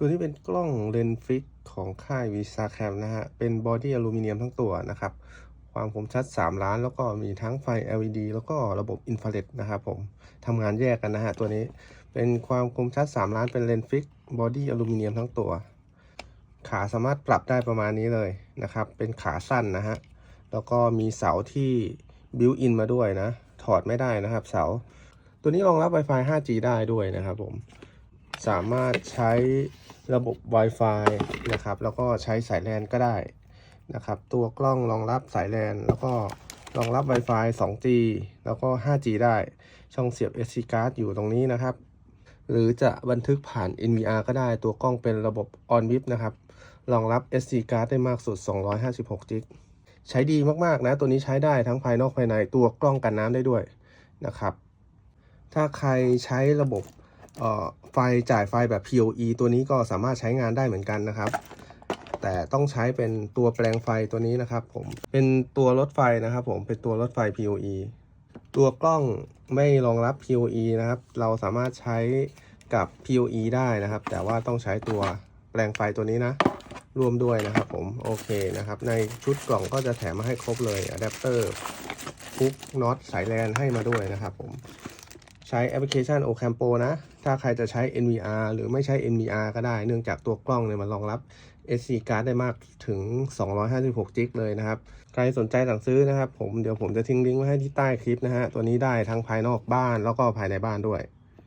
ตัวนี้เป็นกล้องเลนส์ฟิกของค่ายวีซาแคมนะฮะ เป็นบอดี้อลูมิเนียมทั้งตัวนะครับ ความคมชัด 3 ล้าน แล้วก็มีทั้งไฟ LED แล้วก็ระบบอินฟราเรดนะครับผมทำงานแยกกันนะฮะ ตัวนี้เป็นความคมชัด 3 ล้านเป็นเลนส์ฟิกบอดี้อลูมิเนียมทั้งตัว ขาสามารถปรับได้ประมาณนี้เลยนะครับ เป็นขาสั้นนะฮะ แล้วก็มีเสาที่บิวอินมาด้วยนะ ถอดไม่ได้นะครับเสา ตัวนี้รองรับ Wi-Fi 5G ได้ด้วยนะครับผม สามารถใช้ระบบ Wi-Fi นะครับ แล้วก็ใช้สายแลนก็ได้นะครับ ตัวกล้องรองรับสายแลนแล้วก็รองรับ Wi-Fi 2G แล้วก็ 5G ได้ ช่องเสียบ SD card อยู่ตรงนี้นะครับ หรือจะบันทึกผ่าน NVR ก็ได้ ตัวกล้องเป็นระบบ On Vip นะครับ รองรับ SD card ได้มากสุด 256 g ใช้ดีมากๆนะ ตัวนี้ใช้ได้ทั้งภายนอกภายใน ตัวกล้องกันน้ำได้ด้วยนะครับ ถ้าใครใช้ระบบ ไฟจ่ายไฟแบบ PoE ตัวนี้ก็สามารถใช้งานได้เหมือนกันนะครับ แต่ต้องใช้เป็นตัวแปลงไฟตัวนี้นะครับ ผมเป็นตัวรถไฟนะครับ ผมเป็นตัวรถไฟ PoE ตัวกล้องไม่รองรับ PoE นะครับ เราสามารถใช้กับ PoE ได้นะครับ แต่ว่าต้องใช้ตัวแปลงไฟตัวนี้นะรวมด้วยนะครับผมโอเคนะครับ ในชุดกล่องก็จะแถมมาให้ครบเลยอะแดปเตอร์พุกน็อตสายแลนให้มาด้วยนะครับผม ใช้แอปพลิเคชัน Ocampo นะ ถ้าใครจะใช้ NVR หรือไม่ใช้ NVR ก็ได้ เนื่องจากตัวกล้องเนี่ยมันรองรับ SD card ได้มากถึง 256 g b เลยนะครับ ใครสนใจสั่งซื้อนะครับ ผมเดี๋ยวผมจะทิ้งลิงก์ไว้ให้ที่ใต้คลิปนะฮะ ตัวนี้ได้ทั้งภายนอกบ้านแล้วก็ภายในบ้านด้วย